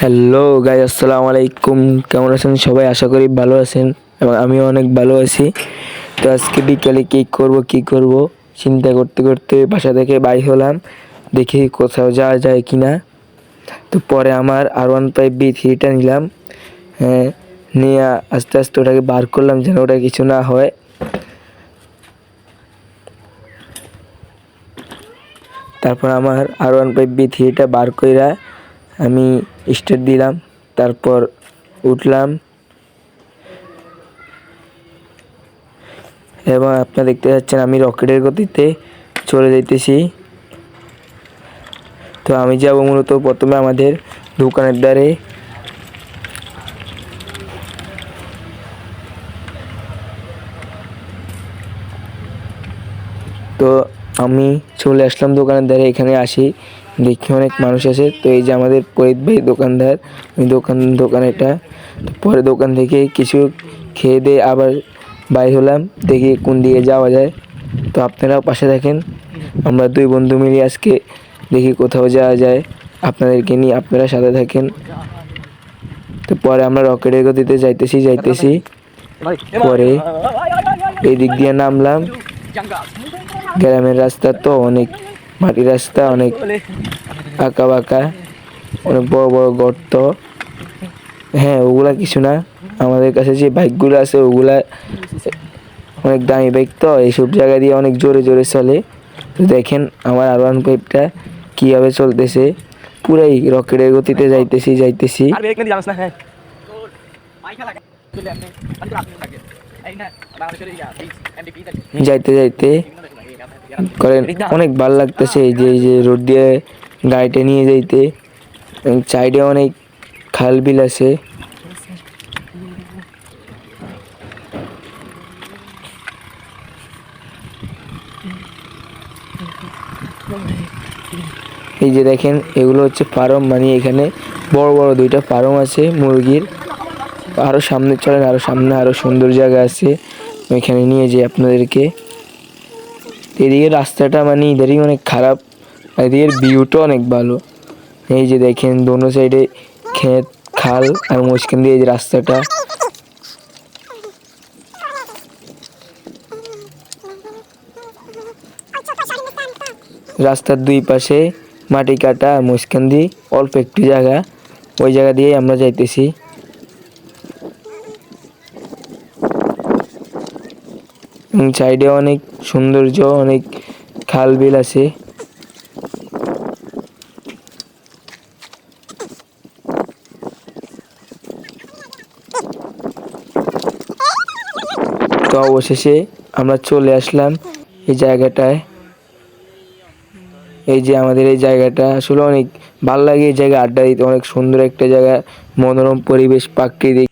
Hello guy আসসালামু আলাইকুম। কেমন আছেন? সবাই আশা করি ভালো আছেন এবং আমিও অনেক ভালো আছি। তো আজকে বিকালে কী করব, কি করব? চিন্তা করতে করতে বাসা থেকে বাই হলাম। দেখি কোথাও যাওয়া যায় কি না তো পরে আমার আর ওয়ান ফাইভ বি থ্রিটা নিলাম। হ্যাঁ নিয়ে আস্তে আস্তে ওটাকে বার করলাম যেন ওটা কিছু না হয়। তারপর আমার আর ওয়ান ফাইভ বি থ্রিটা বার কইরা আমি স্টার্ট দিলাম, তারপর উঠলাম। এবং আপনারা দেখতে পাচ্ছেন আমি রকেটের গতিতে চলে যাইতেছি। তো আমি যাব মূলত প্রথমে আমাদের দোকানের দ্বারে। তো আমি চলে আসলাম দোকানের দ্বারে এখানে আসি। দেখি অনেক মানুষ আছে। তো এই যে আমাদের পরিত ভাই দোকানদার ওই দোকান দোকান এটা পরে দোকান থেকে কিছু খেয়ে দিয়ে আবার বাইর হলাম। দেখি কোন দিকে যাওয়া যায়। তো আপনারাও পাশে থাকেন। আমরা দুই বন্ধু মিলে আজকে দেখি কোথাও যাওয়া যায়। আপনাদেরকে নিয়ে আপনারা সাথে থাকেন। তো পরে আমরা রকেটের গতিতে যাইতেছি যাইতেছি। পরে এই দিক দিয়ে নামলাম। গ্রামের রাস্তা তো অনেক মাটির রাস্তা অনেক আঁকা বাঁকা অনেক বড় বড় গর্ত। হ্যাঁ ওগুলা কিছু না। আমাদের কাছে যে বাইকগুলো আছে ওগুলা অনেক দামি বাইক তো। এইসব জায়গা দিয়ে অনেক জোরে জোরে চলে। দেখেন আমার আর ওয়ান ফাইভটা কীভাবে চলতেছে। পুরাই রকেটের গতিতে যাইতেছি যাইতেছি। হ্যাঁ। যাইতে যাইতে। করেন। অনেক ভালো লাগতেছে এই যে এই যে রোড দিয়ে গাড়িটা নিয়ে যাইতে। সাইডে অনেক খাল বিল আছে। এই যে দেখেন, এগুলো হচ্ছে ফার্ম মানে এখানে বড় বড় দুইটা ফার্ম আছে মুরগির। আরও সামনে চলেন, আরও সামনে আরও সুন্দর জায়গা আছে। এখানে নিয়ে যাই আপনাদেরকে। এদিকে রাস্তাটা মানে ইদারিং অনেক খারাপ। এদিকের ভিউটা অনেক ভালো। এই যে দেখেন, দোনো সাইডে ক্ষেত, খাল আর মাঝখান দিয়ে এই যে রাস্তাটা। রাস্তার দুই পাশে মাটি কাটা আর মাঝখান দিয়ে অল্প একটু জায়গা। ওই জায়গা দিয়ে আমরা যাইতেছি। সাইডে অনেক সৌন্দর্য, অনেক খাল বিল আছে। তো অবশেষে আমরা চলে আসলাম এই জায়গাটায়। এই যে আমাদের এই জায়গাটা আসলে অনেক ভালো লাগে, এই জায়গায় আড্ডা দিতে। অনেক সুন্দর একটা জায়গা, মনোরম পরিবেশ, প্রাকৃতিক